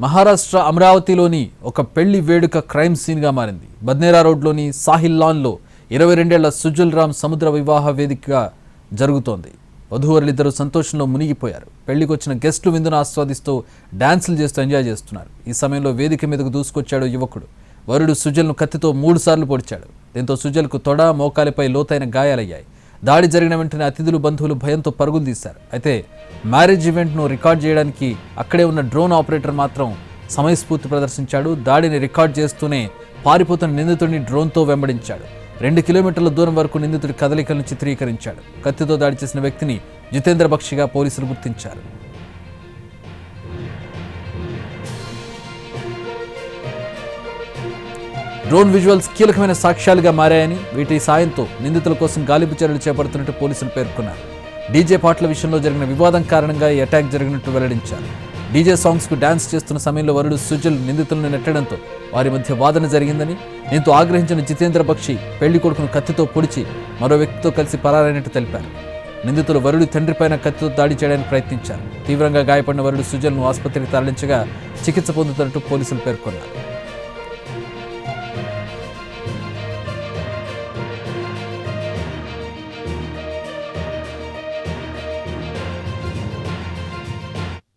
మహారాష్ట్ర అమరావతిలోని ఒక పెళ్ళి వేడుక క్రైమ్ సీన్గా మారింది. బద్నేరా రోడ్లోని సాహిల్ లాన్లో ఇరవై రెండేళ్ళ సుజల్ రామ్ సముద్ర వివాహ వేదికగా జరుగుతోంది. వధూవరులిద్దరూ సంతోషంలో మునిగిపోయారు. పెళ్ళికొచ్చిన గెస్టులు విందును ఆస్వాదిస్తూ డాన్సులు చేస్తూ ఎంజాయ్ చేస్తున్నారు. ఈ సమయంలో వేదిక మీదకు దూసుకొచ్చాడు యువకుడు. వరుడు సుజల్ను కత్తితో మూడుసార్లు పొడిచాడు. దీంతో సుజల్కు తొడ మోకాలిపై లోతైన గాయాలయ్యాయి. దాడి జరిగిన వెంటనే అతిథులు బంధువులు భయంతో పరుగులు తీశారు. అయితే మ్యారేజ్ ఈవెంట్ను రికార్డ్ చేయడానికి అక్కడే ఉన్న డ్రోన్ ఆపరేటర్ మాత్రం సమయస్ఫూర్తి ప్రదర్శించాడు. దాడిని రికార్డ్ చేస్తూనే పారిపోతున్న నిందితుడిని డ్రోన్తో వెంబడించాడు. రెండు కిలోమీటర్ల దూరం వరకు నిందితుడి కదలికలను చిత్రీకరించాడు. కత్తితో దాడి చేసిన వ్యక్తిని జితేంద్ర బక్షిగా పోలీసులు గుర్తించారు. డ్రోన్ విజువల్స్ కీలకమైన సాక్ష్యాలుగా మారాయని వీటి సాయంతో నిందితుల కోసం గాలింపు చర్యలు చేపడుతున్నట్టు పోలీసులు పేర్కొన్నారు. డీజే పాటల విషయంలో జరిగిన వివాదం కారణంగా ఈ అటాక్ జరిగినట్టు వెల్లడించారు. డీజే సాంగ్స్కు డ్యాన్స్ డాన్స్ చేస్తున్న సమయంలో వరుడు సుజల్ నిందితులను నెట్టడంతో వారి మధ్య వాదన జరిగిందని దీంతో ఆగ్రహించిన జితేంద్ర బక్షి పెళ్ళి కొడుకును కత్తితో పొడిచి మరో వ్యక్తితో కలిసి పరారైనట్టు తెలిపారు. నిందితులు వరుడి తండ్రిపైన కత్తితో దాడి చేయడానికి ప్రయత్నించారు. తీవ్రంగా గాయపడిన వరుడు సుజల్ను ఆసుపత్రికి తరలించగా చికిత్స పొందుతున్నట్టు పోలీసులు పేర్కొన్నారు.